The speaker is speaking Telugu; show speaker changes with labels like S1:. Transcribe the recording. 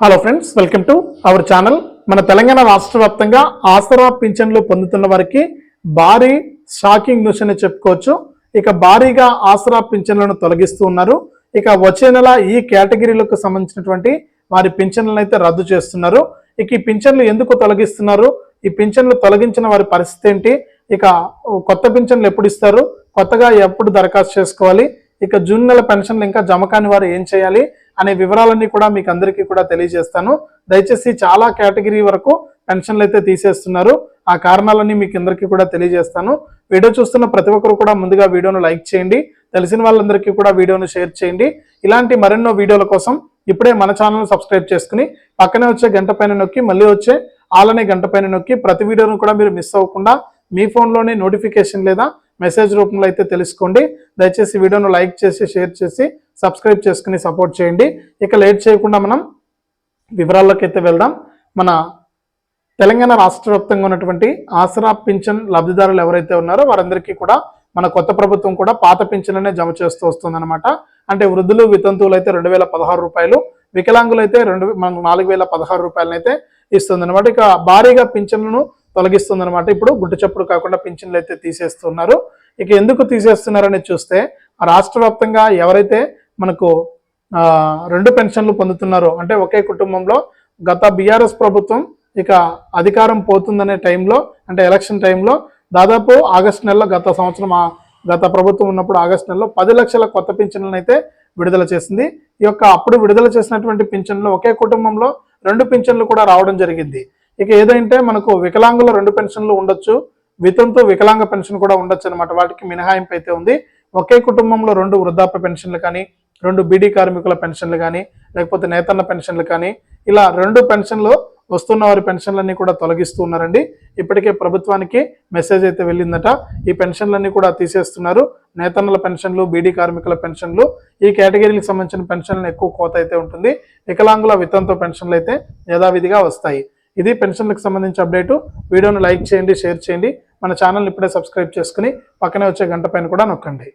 S1: Hello friends welcome to our channel మన తెలంగాణ రాష్ట్ర వ్యాప్తంగా ఆసరా పింఛన్లు పొందుతున్న వారికి భారీ షాకింగ్ న్యూస్ అని చెప్పుకోవచ్చు. ఇక భారీగా ఆసరా పింఛన్లను తొలగిస్తూ ఉన్నారు. ఇక వచ్చే నెల ఈ కేటగిరీలకు సంబంధించినటువంటి వారి పింఛన్లను అయితే రద్దు చేస్తున్నారు. ఇక ఈ పింఛన్లు ఎందుకు తొలగిస్తున్నారు? ఈ పింఛన్లు తొలగించిన వారి పరిస్థితి ఏంటి? ఇక కొత్త పింఛన్లు ఎప్పుడు ఇస్తారు? కొత్తగా ఎప్పుడు దరఖాస్తు చేసుకోవాలి? ఇక జూన్ నెల పెన్షన్లు ఇంకా జమ కాని వారు ఏం చేయాలి? అనే వివరాలన్నీ కూడా మీకు అందరికీ కూడా తెలియజేస్తాను. దయచేసి చాలా కేటగిరీ వరకు పెన్షన్లు అయితే తీసేస్తున్నారు. ఆ కారణాలన్నీ మీకు అందరికీ కూడా తెలియజేస్తాను. వీడియో చూస్తున్న ప్రతి ఒక్కరు కూడా ముందుగా వీడియోను లైక్ చేయండి. తెలిసిన వాళ్ళందరికీ కూడా వీడియోను షేర్ చేయండి. ఇలాంటి మరెన్నో వీడియోల కోసం ఇప్పుడే మన ఛానల్ సబ్స్క్రైబ్ చేసుకుని పక్కనే వచ్చే గంట పైన నొక్కి మళ్ళీ వచ్చే ఆలనే గంట పైన నొక్కి ప్రతి వీడియోను కూడా మీరు మిస్ అవ్వకుండా మీ ఫోన్లోనే నోటిఫికేషన్ లేదా మెసేజ్ రూపంలో అయితే తెలుసుకోండి. దయచేసి వీడియోను లైక్ చేసి షేర్ చేసి సబ్స్క్రైబ్ చేసుకుని సపోర్ట్ చేయండి. ఇక లేట్ చేయకుండా మనం వివరాల్లోకి అయితే వెళ్దాం. మన తెలంగాణ రాష్ట్ర వ్యాప్తంగా ఉన్నటువంటి ఆసరా పింఛన్ లబ్ధిదారులు ఎవరైతే ఉన్నారో వారందరికీ కూడా మన కొత్త ప్రభుత్వం కూడా పాత పింఛన్లనే జమ చేస్తూ వస్తుందన్నమాట. అంటే వృద్ధులు వితంతువులు అయితే రెండు వేల పదహారు రూపాయలు వికలాంగులు అయితే రెండు మనకు నాలుగు వేల పదహారు రూపాయలనైతే ఇస్తుంది అనమాట ఇక భారీగా పింఛన్లను తొలగిస్తుంది అనమాట ఇప్పుడు గుట్టు చప్పుడు కాకుండా పింఛన్లు అయితే తీసేస్తున్నారు. ఇక ఎందుకు తీసేస్తున్నారని చూస్తే రాష్ట్ర వ్యాప్తంగా ఎవరైతే మనకు రెండు పెన్షన్లు పొందుతున్నారు. అంటే ఒకే కుటుంబంలో గత బీఆర్ఎస్ ప్రభుత్వం ఇక అధికారం పోతుందనే టైంలో అంటే ఎలక్షన్ టైంలో దాదాపు ఆగస్టు నెలలో గత సంవత్సరం ఆ గత ప్రభుత్వం ఉన్నప్పుడు ఆగస్టు నెలలో పది లక్షల కొత్త పింఛన్లను అయితే విడుదల చేసింది. ఈ యొక్క అప్పుడు విడుదల చేసినటువంటి పింఛన్లు ఒకే కుటుంబంలో రెండు పింఛన్లు కూడా రావడం జరిగింది. ఇక ఏదంటే మనకు వికలాంగుల రెండు పెన్షన్లు ఉండొచ్చు వితంతో వికలాంగ పెన్షన్ కూడా ఉండొచ్చు అనమాట వాటికి మినహాయింపు అయితే ఉంది. ఒకే కుటుంబంలో రెండు వృద్ధాప్య పెన్షన్లు కానీ రెండు బీడీ కార్మికుల పెన్షన్లు కానీ లేకపోతే నేతన్న పెన్షన్లు కానీ ఇలా రెండు పెన్షన్లు వస్తున్న వారి పెన్షన్లన్నీ కూడా తొలగిస్తూ ఉన్నారండి. ఇప్పటికే ప్రభుత్వానికి మెసేజ్ అయితే వెళ్ళిందట ఈ పెన్షన్లన్నీ కూడా తీసేస్తున్నారు. నేతన్నల పెన్షన్లు బీడీ కార్మికుల పెన్షన్లు ఈ కేటగిరీకి సంబంధించిన పెన్షన్లు ఎక్కువ కోత అయితే ఉంటుంది. వికలాంగుల వితంతో పెన్షన్లు అయితే యథావిధిగా వస్తాయి. ఇది పెన్షన్లకు సంబంధించి అప్డేటు. వీడియోను లైక్ చేయండి షేర్ చేయండి. మన ఛానల్ ఇప్పుడే సబ్స్క్రైబ్ చేసుకుని పక్కనే వచ్చే గంట పైన కూడా నొక్కండి.